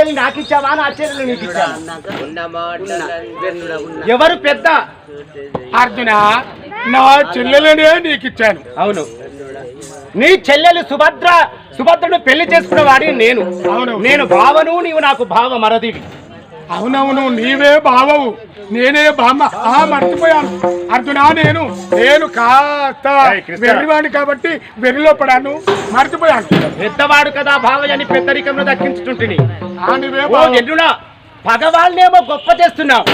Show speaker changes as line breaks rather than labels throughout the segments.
చెల్లెలు నాకు ఇచ్చావా నా చెల్లెలు నీకు ఎవరు పెద్ద?
అర్జున నా చెల్లెలనే నీకు ఇచ్చాను
అవును. నీ చెల్లెలు సుభద్ర సుభద్రను పెళ్ళి చేసుకున్న వాడిని నేను.
అవును.
నేను భావను నీవు నాకు భావ మరదివి.
అవునవును నీవే బావవు. నేనే బామ్మ. ఆ మర్చిపోయాను. అర్జున నేను నేను కాస్త. వెర్రివాడిని కాబట్టి వెర్రిలో పడాను. మర్చిపోయాను.
పెద్దవాడు కదా భావయ్యని పెద్దరికంలో. ఎల్లునా పగవాళ్ళనేమో గొప్ప చేస్తున్నావు.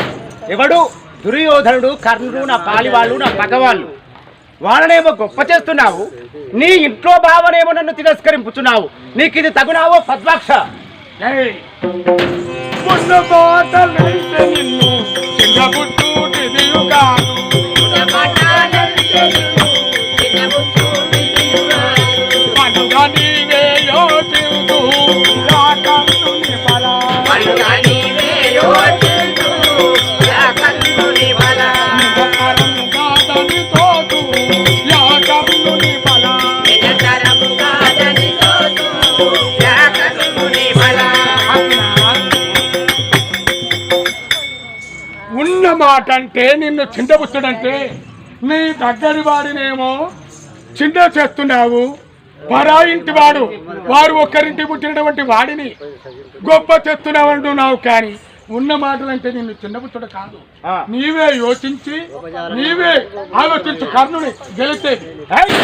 ఎవడు? దుర్యోధనుడు కర్ణుడు నా పాలివాళ్ళు నా పగవాళ్ళు. వాళ్ళనేమో గొప్ప చేస్తున్నావు. నీ ఇంట్లో భావనేమో నన్ను తిరస్కరింపుతున్నావు నీకు ఇది తగునావో పద్మాక్ష.
ఏయ్, ఉన్న నిన్ను. చిన్న పుట్టు పండుగ ఉన్న మాట అంటే నిన్ను చింతపుచ్చుడంటే నీ దగ్గరి వాడినేమో చింత చేస్తున్నావు. పరా ఇంటి వాడు వారు ఒక్కరింటి పుట్టినటువంటి వాడిని గొప్ప చేస్తున్నావు అంటున్నావు కానీ ఉన్న మాటలంటే నిన్ను చిన్నపుచ్చుడ కాదు. నీవే యోచించి నీవే ఆలోచించు కర్ణుని గెలిచేది
ఏయ్,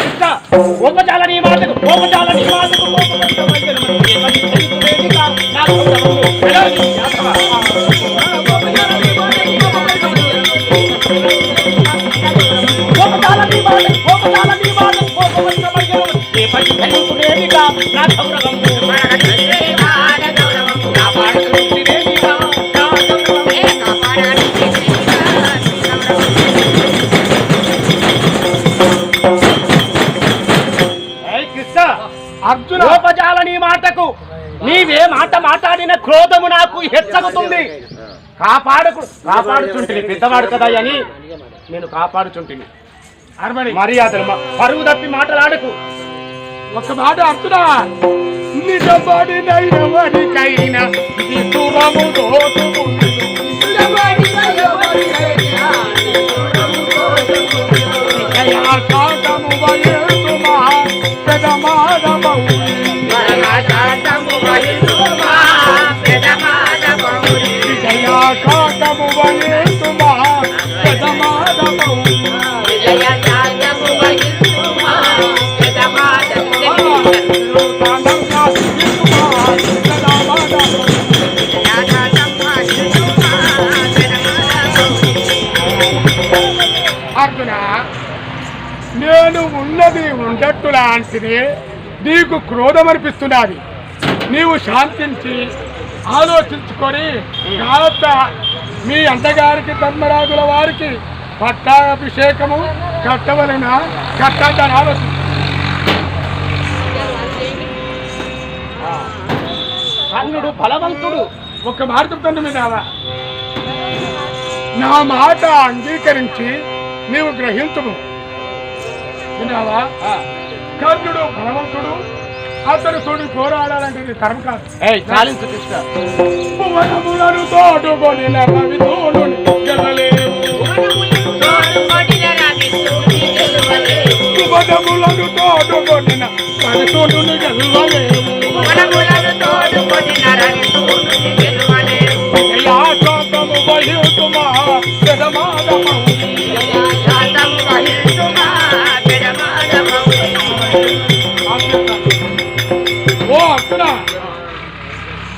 క్రోధము నాకు హెచ్చగుతుంది కాపాడుకు కాపాడుచుంటిని పెద్దవాడు కదా అని నేను కాపాడుచుంటిని
అరమణి
మర్యాదలు పరుగు తప్పి మాటలాడకు
ఒక మాట అర్జున నిజబడినైన వారికైనా ఇది దూరము దోచుకుంది ఆకాశము వయసుమా పెదమాదమౌ ఉన్నది ఉండట్టు లాంటిది నీకు క్రోధం అనిపిస్తున్నది నీవు శాంతించి ఆలోచించుకొని కాస్త మీ అన్నగారికి ధర్మరాజుల వారికి పట్టాభిషేకము కట్టవలన కట్టాలని ఆలోచించు
కర్ణుడు బలవంతుడు.
ఒక మాట చెప్తాను మీద నా మాట అంగీకరించి నీవు గ్రహించుము. విన్నావా? కర్ణుడు బలవంతుడు అతడు తోడి పోరాడాలంటే ఇది తరం కాదు.
చాలించు కృష్ణ.
భువనములను తోడుకొని రవితోడుని గెలలేవు భువనములను తోడుకొని రవితోడుని గెలవలేవు యాశాంతము బహితుమా జగమాదమౌ ఓ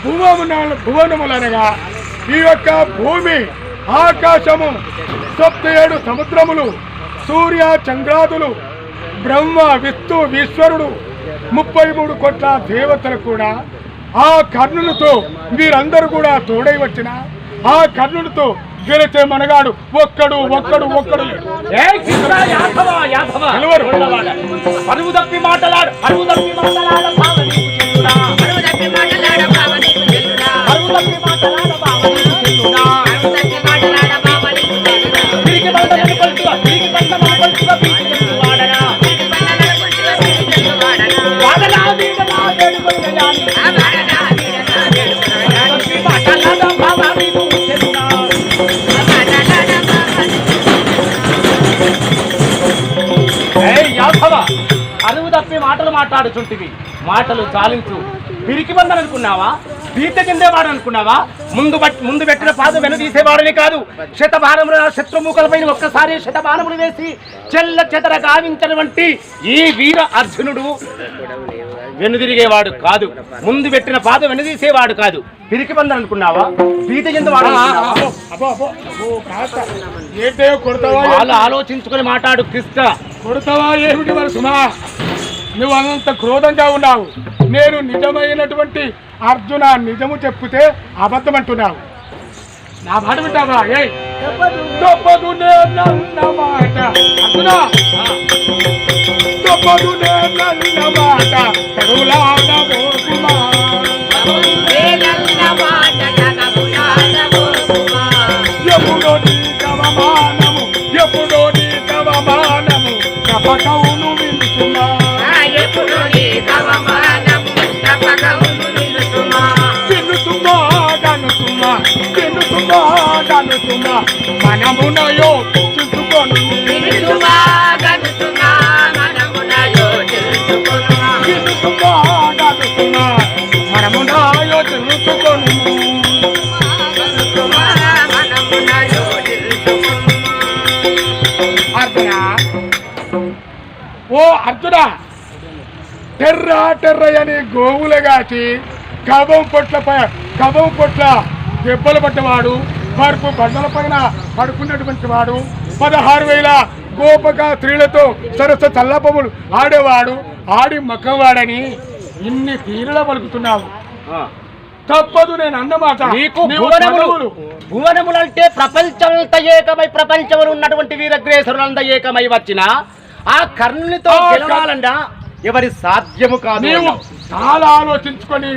భువమున భువనములనగా ఈ యొక్క భూమి ఆకాశము సప్త ఏడు సముద్రములు సూర్య చంద్రాదులు బ్రహ్మ విష్ణు ఈశ్వరుడు ముప్పై మూడు కోట్ల దేవతలు కూడా ఆ కర్ణులతో వీరందరూ కూడా తోడై వచ్చిన ఆ కర్ణుడితో గెలిచే మనగాడు ఒక్కడు ఒక్కడు ఒక్కడు
తప్పి మాటలాడు తప్పి మాటలాడ అరువు తప్పి మాటలు మాట్లాడుచుంటివి. మాటలు చాలించు. పిరికి బందనుకున్నావా పీత చెందేవాడు అనుకున్నావా ముందు ముందు పెట్టిన పాదం వెను తీసేవాడని కాదు. శతభారముల శత్రుముఖలపై ఒక్కసారి శతబాణములు వేసి చెల్ల చెదర గావించినటువంటి ఈ వీర అర్జునుడు వెనుదిరిగేవాడు కాదు. ముందు పెట్టిన పాదం వెనుదీసేవాడు కాదు. పిరికి బందని అనుకున్నావా? పీత చెందేవాడు వాళ్ళు ఆలోచించుకొని మాట్లాడు కృష్ణ
కొడతావా ఏమిటి మరి సుమా నువ్వు అంత క్రోధంగా ఉన్నావు. నేను నిజమైనటువంటి అర్జున నిజము చెప్తే అబద్ధం అంటున్నావు నా మాట వింటావా? ఏ తప్పదు మాట. అర్జున! తప్పదు మాట. ఎప్పుడో నీ కవమానము ఎప్పుడో నీ కవమానము కపకవును వింటున్నా తిన్నుతున్నా మనమునయో చించుకొని తిన్నుతున్నా గనుతున్నా మనమునయో అర్జున ఓ అర్జున టెర్ర గోవులగాచి కవం పొట్ల ప- కవం పొట్ల దెబ్బలు పడ్డవాడు పరుపు బండల పైన పడుకున్నటువంటి వాడు పదహారు వేల గోపక స్త్రీలతో సరస్వ చల్లపములు ఆడేవాడు ఆడి మక్కవాడని ఇన్ని తీరుల పలుకుతున్నావు తప్పదు నేను అన్నమాట
భువనములు. భువనములంటే ప్రపంచమంతా ఏకమై ప్రపంచంలో ఉన్నటువంటి వీరగ్రేసరులంతా ఏకమై వచ్చిన ఆ కర్ణునితో
ఆ
గెలవాలన్నా ఎవరి సాధ్యము కాదు.
చాలా ఆలోచించుకొని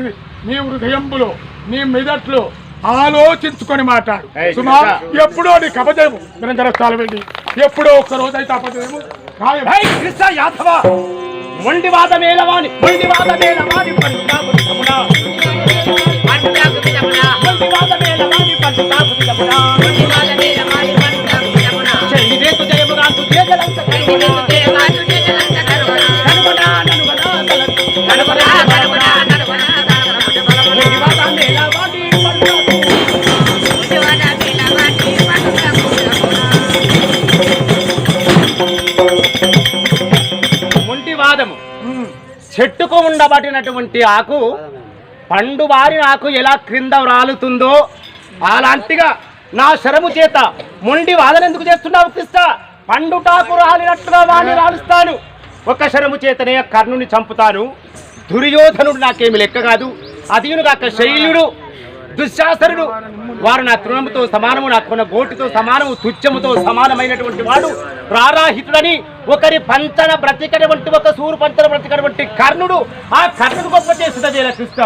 నీ హృదయంలో నీ మెదట్లో ఆలోచించుకొని మాట్లాడు. సుమా. ఎప్పుడో నీ కపజయము నిరంతరస్థాలు వెళ్ళి ఎప్పుడో ఒక్క రోజైతే అపజయము
యాదవ? మొండి మొండి పండుతాపు నిజమునా. చెట్టుకు ఆకు పండు వారిన ఆకు ఎలా క్రింద రాలుతుందో అలాంటిగా నా శరము చేత మొండి వాదన ఎందుకు చేస్తున్నావు కృష్ణ పండుటాకు రాలినట్టుగా వాడిని రాలుస్తాను. ఒక శరము చేతనే కర్ణుని చంపుతాను. దుర్యోధనుడు నాకేమి లెక్క కాదు. అదీను శైలుడు దుశ్శాసనుడు వారు నా తృణముతో సమానము నా కొన గోటితో సమానము తుచ్చముతో సమానమైనటువంటి వాడు ప్రారాహితుడని ఒకరి పంచన బ్రతికటువంటి ఒక సూరు పంచన బ్రతికటువంటి కర్ణుడు ఆ కర్ణుడు గొప్ప చేస్తుంది కృష్ణ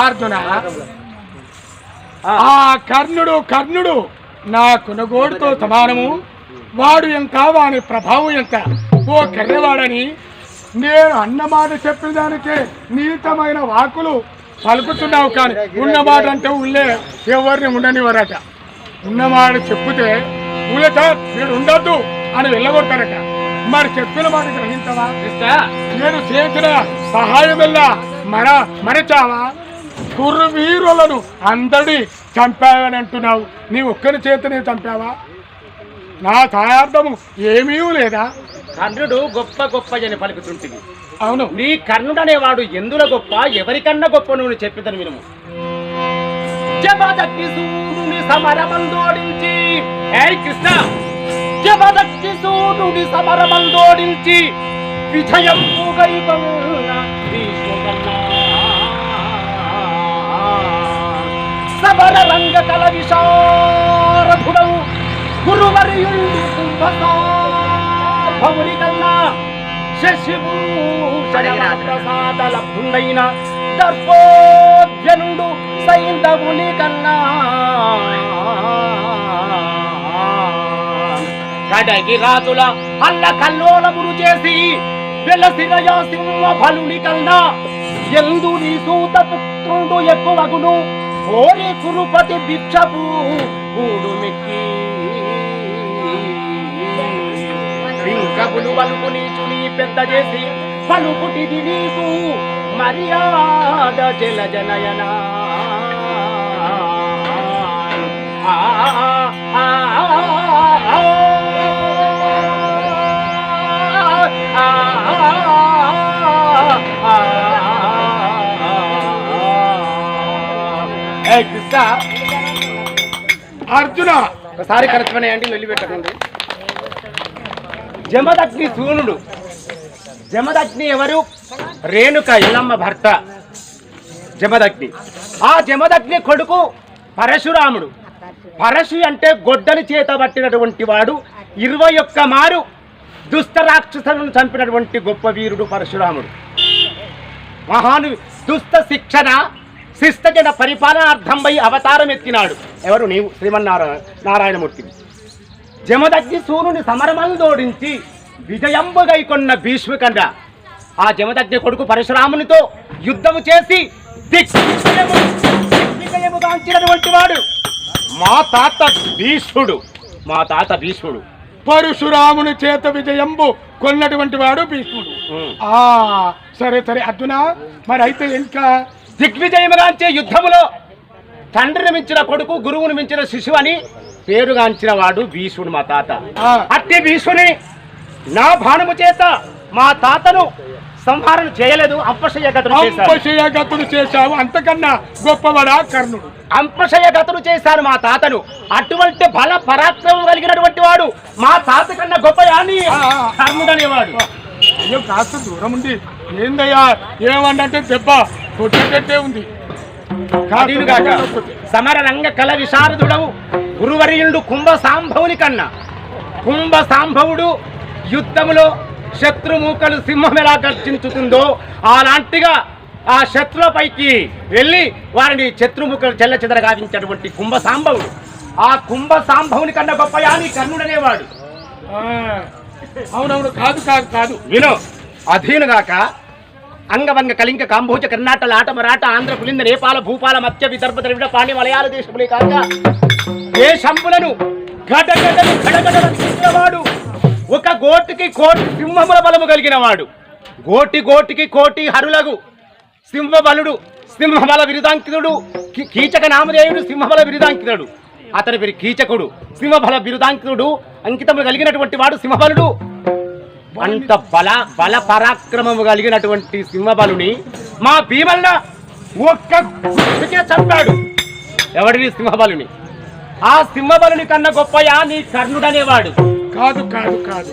అర్జున ఆ. కర్ణుడు కర్ణుడు నా కునగోడుతో సమానము వాడు ఎంత వాని ప్రభావం ఎంత? ఓ కర్రెవాడని నేను అన్నమాట చెప్పిన దానికే నీతమైన వాకులు పలుకుతున్నావు కానీ ఉన్నమాట అంటే ఉళ్ళే ఎవరిని ఉండనివ్వరట. ఉన్నమాట చెప్తే ఉలట వీడు ఉండొద్దు అని వెళ్ళగొడతారట. మరి చెప్పిన మాట గ్రహించవా? నేను చేసిన సహాయం వల్ల మన మరచావా? కుర్రవీరులను అందరి చంపావని అంటున్నావు. నీ ఒక్కరి చేతనే చంపావా? నా సహార్థము ఏమీ లేదా?
కర్ణుడు గొప్ప గొప్ప అని పలుకుతుంటుంది
అవును.
నీ కర్ణుడనేవాడు ఎందుల గొప్ప? ఎవరికన్నా గొప్ప నువ్వు చెప్పిదని వినుము. జపదగ్ని సూర్యుని సమరమందోడించి ఏయ్ కృష్ణ! జపదగ్ని సూర్యుని సమరమందోడించి విజయం గైకొన్న భీష్ముడన్నా. సమర రంగ కల విశారథుడవు గురువర్యుండు కుంభసాభవుని కన్నా శశిభూషణ ప్రసాద లబ్ధుండైన దర్భోద్యనుడు సైంధవుని కన్నా. కడగి రాజుల అల్ల కల్లోలములు చేసి వెలసిరయ సింహ ఫలుని కన్నా. ఎందు నీ సూత పుత్రుడు ఎక్కువగును. ఓరి కురుపతి భిక్షపు మెక్కి. పింకపులు వలుపు నీచుని పెద్ద చేసి పలుకుటిది నీకు మర్యాద జల జనయనా
అర్జున.
ఒకసారి కలుసుకునేయండి వెళ్ళి పెట్టకండి. జమదగ్ని సూనుడు. జమదగ్ని ఎవరు? రేణుక ఇల్లమ్మ భర్త. జమదగ్ని. ఆ జమదగ్ని కొడుకు పరశురాముడు. పరశు అంటే గొడ్డలి చేత పట్టినటువంటి వాడు. ఇరవై ఒక్క మారు దుష్ట రాక్షసులను చంపినటువంటి గొప్ప వీరుడు పరశురాముడు. మహాను దుష్ట శిక్షణ శిష్టజన పరిపాలనార్థంపై అవతారం ఎత్తినాడు ఎవరు? నీవు శ్రీమన్నారాయణ నారాయణమూర్తి జమదగ్ని సూర్యుని సమరమలు జోడించి విజయంబుగై కొన్న భీష్మకండ ఆ జమదగ్ని కొడుకు పరశురామునితో యుద్ధము చేసి వాడు. మా తాత భీష్ముడు. మా తాత భీష్ముడు.
పరశురాముని చేత విజయంబు కొన్నటువంటి వాడు భీష్ముడు. ఆ సరే సరే అర్జున మరి అయితే ఇంకా
దిగ్విజయముగాంచే యుద్ధములో తండ్రిని మించిన కొడుకు గురువుని మించిన శిశువు అని పేరుగాంచిన వాడు భీష్ముడు మా తాత. అట్టి భీష్ముని నా బాణము చేత మా తాతను సంహారం చేయలేదు
అంపశయగతుడు చేశావు అంతకన్నా గొప్పవాడా కర్ణుడు?
అంపశయగతులు చేశాను మా తాతను. అటువంటి బల పరాక్రమం కలిగినటువంటి వాడు మా తాత కన్నా గొప్ప
ఆ.
కర్ణుడనేవాడు.
అయ్యో కాస్త దూరం ఉంది ఏందయ్యా? ఏమన్నంటే దెబ్బ కొట్టేటట్టే ఉంది.
సమర రంగ కల విశారదుడవు గురువర్యుడు కుంభ సాంభవుని కన్నా. కుంభ సాంభవుడు యుద్ధములో శత్రుమూకలు సింహం ఎలా గర్జించుతుందో అలాంటిగా ఆ శత్రులపైకి వెళ్ళి వారిని శత్రుముఖలు చెల్ల చెదర గావించినటువంటి కుంభ సాంభవుడు. ఆ కుంభ సాంభవుని కన్నా గొప్ప యాని కర్ణుడనేవాడు
అవునవును కాదు కాదు కాదు.
విను అధీనుగాక అంగవంగ కళింక కాంభోజ కర్ణాట లాట మరాఠ ఆంధ్ర పులింద నేపాల భూపాల మత్స్య విదర్భ ద్రవిడ పాణి మలయాళ దేశములే కాక ఏ శంపులను గడగడలు వాడు ఒక గోటికి కోటి సింహముల బలము కలిగిన వాడు గోటి గోటికి కోటి హరులగు సింహబలుడు సింహబల బిరుదాంకితుడు కీచక నామధేయుడు సింహబల బిరుదాంకితుడు. అతని పేరు కీచకుడు సింహబల బిరుదాంకితుడు అంకితము కలిగినటువంటి వాడు సింహబలుడు. అంత బల బల పరాక్రమము కలిగినటువంటి సింహబలుని మా భీమన్న ఒక్క గుర్తుకే చంపాడు. ఎవడిని సింహబలుని? ఆ సింహబలుని కన్నా గొప్పయా నీ కర్ణుడనేవాడు?
కాదు కాదు కాదు.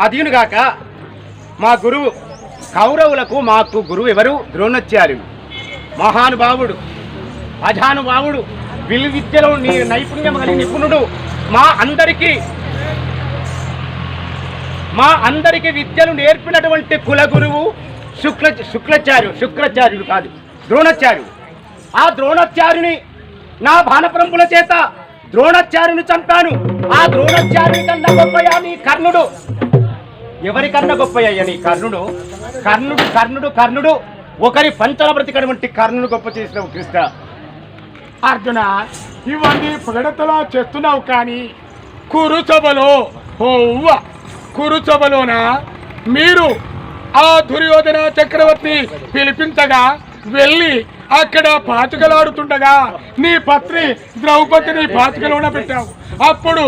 అదీనుగాక మా గురువు కౌరవులకు మాకు గురువు ఎవరు? ద్రోణచ్చారు మహానుభావుడు అజానుభావుడు విలు విద్యలో నీ నైపుణ్యం కలిగి నిపుణుడు మా అందరికీ మా అందరికి విద్యను నేర్పినటువంటి కుల గురువు శుక్ల శుక్లాచార్యు శుక్రాచార్యుడు కాదు ద్రోణాచార్యుడు. ఆ ద్రోణాచార్యుని నా బాణప్రంపుల చేత ద్రోణాచార్యుని చంపాను. ఆ ద్రోణాచార్యుని కన్నా గొప్పయా నీ కర్ణుడు? ఎవరికన్నా గొప్పయ్యా నీ కర్ణుడు? కర్ణుడు కర్ణుడు కర్ణుడు. ఒకరి పంచల బ్రతికటువంటి కర్ణుడు గొప్ప చేసిన కృష్ణ
అర్జున ఇవన్నీ పొగడతలో చేస్తున్నావు కానీ కురుసభలో ఓ కురుసభలోన మీరు ఆ దుర్యోధన చక్రవర్తి పిలిపించగా వెళ్ళి అక్కడ పాచికలాడుతుండగా నీ పత్ని ద్రౌపదిని పాచికలోన పెట్టావు. అప్పుడు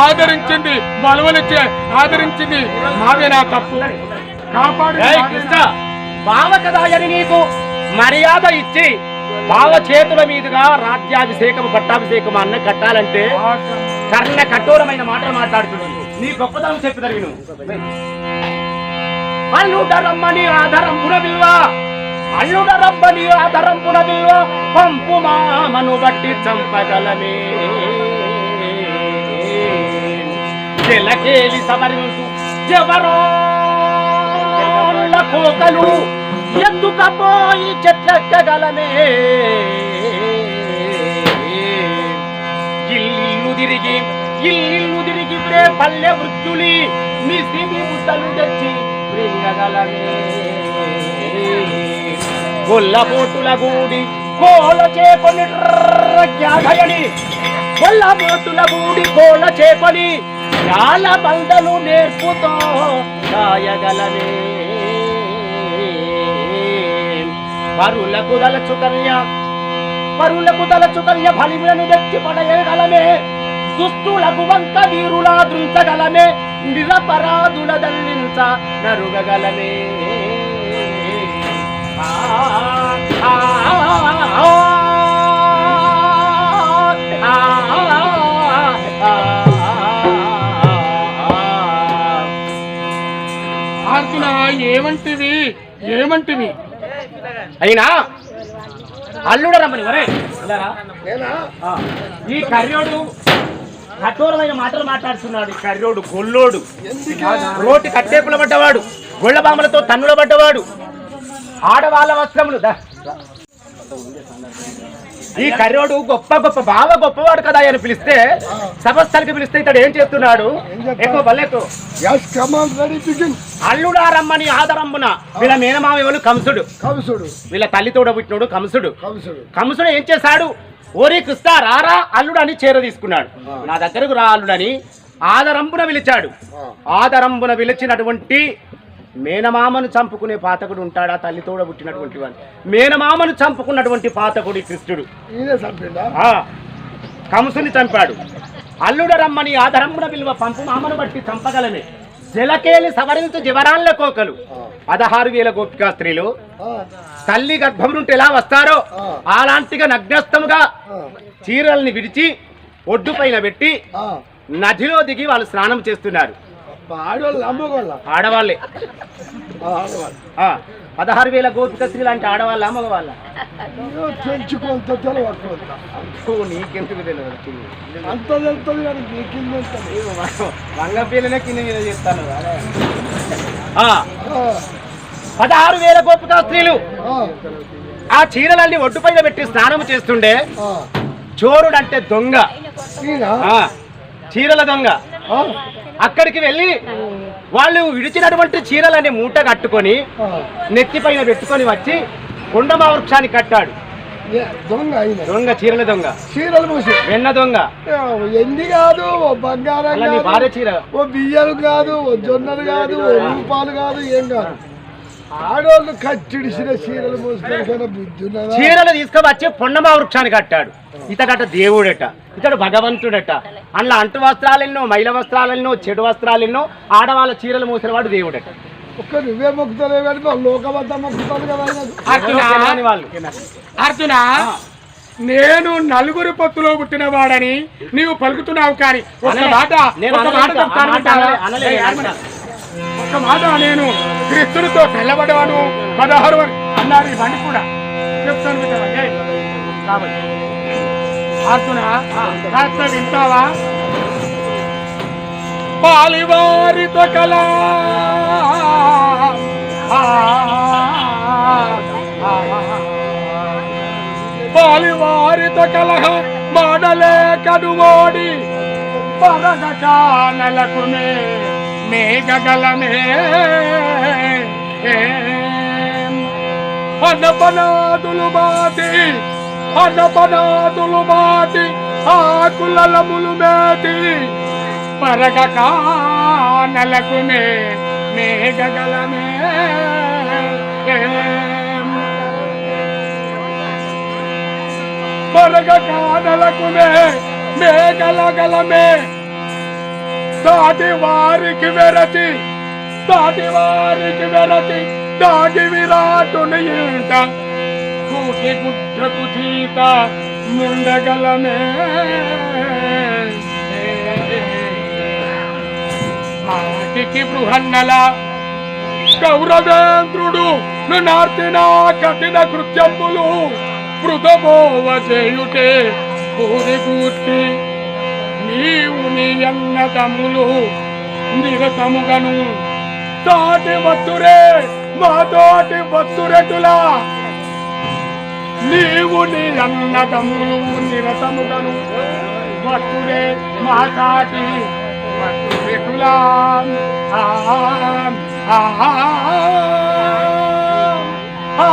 ఆదరించింది బలవలిచ్చే ఆదరించింది మాదేనా తప్పు. కాపాడి
బావ కదా అని నీకు మర్యాద ఇచ్చి బావ చేతుల మీదుగా రాజ్యాభిషేకం పట్టాభిషేకం అన్న కట్టాలంటే కర్ణ కఠోరమైన మాటలు మాట్లాడుతున్నాడు నీ గొప్పతనం చెప్పి తరిగిను. అల్లుడరమ్మని రమ్మని ఆధారంపున విల్వ అల్లుడ రమ్మని విల్వ పంపు మామను బట్టి చంపగలమే. జలకేలి సవరించు ఎవరో కోకలు ఎందుకపోయి చెట్లెక్కగలమే. ఇల్లు తిరిగి ఇల్లు తిరిగి ఇప్పుడే పల్లె వృద్ధులి మిసిమి ముద్దలు తెచ్చి గొల్ల గొల్లబోటుల గూడి కోల చేపని జ్ఞాధయని గొల్లబోటుల గూడి కోల చేపని చాలా బందలు నేర్పుతో దాయగలనే పరులకు దలచు కన్య పరులకు దలచు కన్య బలిలను తెచ్చి పడేయగలమే. దుస్తులకు వంక వీరులా దృంచగలమే నిరపరాధుల దండించ నరుగగలమే
అర్జున ఏమంటివి? ఏమంటివి?
అయినా అల్లుడు రమ్మని వరే ఆ, ఈ కర్రోడు కఠోరమైన మాటలు మాట్లాడుతున్నాడు కర్రోడు గొల్లోడు. రోటి కట్టేపుల పడ్డవాడు గొళ్ళ బామలతో తన్నుల పడ్డవాడు. ఆడవాళ్ళ వస్త్రములు. ఈ కర్రోడు గొప్ప గొప్ప బావ గొప్పవాడు కదా అని పిలిస్తే సభస్థలికి పిలిస్తే ఇతడు ఏం చేస్తున్నాడు? ఎక్కువ బల్లెక్కు అల్లుడా రమ్మని ఆదరమ్మున వీళ్ళ మేనమామ ఎవరు? కంసుడు.
కంసుడు.
వీళ్ళ తల్లితోడ పుట్టినోడు కంసుడు.
కంసుడు.
కంసుడు ఏం చేశాడు? ఓరి కృష్ణ రారా అల్లుడు అని చేర తీసుకున్నాడు నా దగ్గరకు రా అల్లుడని ఆదరంబున పిలిచాడు. ఆదరంబున పిలిచినటువంటి మేనమామను చంపుకునే పాతకుడు ఉంటాడా? తల్లితోడ పుట్టినటువంటి వాడు. మేనమామను చంపుకున్నటువంటి పాతకుడి కృష్ణుడు. ఆ కంసుని చంపాడు. అల్లుడ రమ్మని ఆదరంబున విలువ పంపు మామను బట్టి చంపగలమే జలకేలి సవరించు జివరాన్ల కోకలు. పదహారు వేల గోపికా స్త్రీలు. తల్లి గర్భం నుండి ఎలా వస్తారో. అలాంటిగా నగ్నస్తముగా చీరల్ని విడిచి ఒడ్డు పైన పెట్టి. నదిలో దిగి వాళ్ళు స్నానం చేస్తున్నారు.
ఆడవాళ్ళు
పదహారు వేల గోపిక స్త్రీలు అంటే ఆడవాళ్ళ మగవాళ్ళ నీకెందుకు తెలియదు కింద. మీద ఆ, పదహారు వేల గోపిక స్త్రీలు.
ఆ,
చీరలన్నీ ఒడ్డు పైన పెట్టి స్నానం చేస్తుండే. చోరుడు అంటే దొంగ. చీరల దొంగ. అక్కడికి వెళ్ళి వాళ్ళు విడిచినటువంటి చీరలని మూట కట్టుకొని. నెత్తి పైన పెట్టుకొని వచ్చి కొండమా వృక్షాన్ని కట్టాడు
దొంగ
దొంగ చీరల దొంగ.
చీరలు మూసి
వెన్న దొంగ.
ఎండి కాదు ఓ బంగారం
భార్య చీర.
ఓ బియ్యాలు కాదు ఓ జొన్నలు కాదు ఓ రూపాలు కాదు ఏం కాదు. ఆడోళ్ళు చీరలు మోసుకొని బుద్ధి ఉన్నదా
చీరలు తీసుకువచ్చి పొన్నమా వృక్షాన్ని కట్టాడు. ఇతడట దేవుడట ఇతడు భగవంతుడట. అందులో అంటు వస్త్రాలెన్నో మైల వస్త్రాలెన్నో చెడు వస్త్రాలెన్నో ఆడవాళ్ళ చీరలు మూసినవాడు దేవుడట.
ఒక్క నువ్వే మొక్కుతలేవు కానీ మా లోకమంతా మొక్కుతాను కదా ఆయనకు.
అర్జున?
తెలియని వాళ్ళు
అర్జున? నేను నలుగురు పొత్తులో పుట్టిన వాడని నీవు పలుకుతున్నావు కానీ ఒక. మాట ఒక మాట నేను క్రిస్తుడితో తెల్లబడవాను. పదహారు అన్నారు ఇవన్నీ కూడా. చెప్తాను కాబట్టి. అర్జున కాస్త వింటావా? పాలివారితో కలా. పాలివారితో కలహ మాడలే కడుమోడి పరగక నెలకునే మేఘగలమే అన్నపనాదులు బాటి అన్నపనాదులు బాటి ఆకులములు మేటి. పరగక నెలకునే మేఘగలమే పరగ కానలకునే మేఘలగలమే దాటి వారికి వెరతి దాటి వారికి వెరతి దాగి విరాటుని ఈట. కూటి గుడ్డకు తీత ముండగలమే. మాటికి బృహన్నల కౌరవేంద్రుడు నార్తిన కఠిన కృత్యములు మృతమోవ చేయుటే పూరి కూర్చి నీవు నీ అన్నదమ్ములు నిరతముగను తోటి భక్తురే మా తోటి భక్తురటులా నీవు నీ అన్నదమ్ములు నిరతముగను భక్తురే మా తాటి భక్తురటులా ఆ ఆ ఆ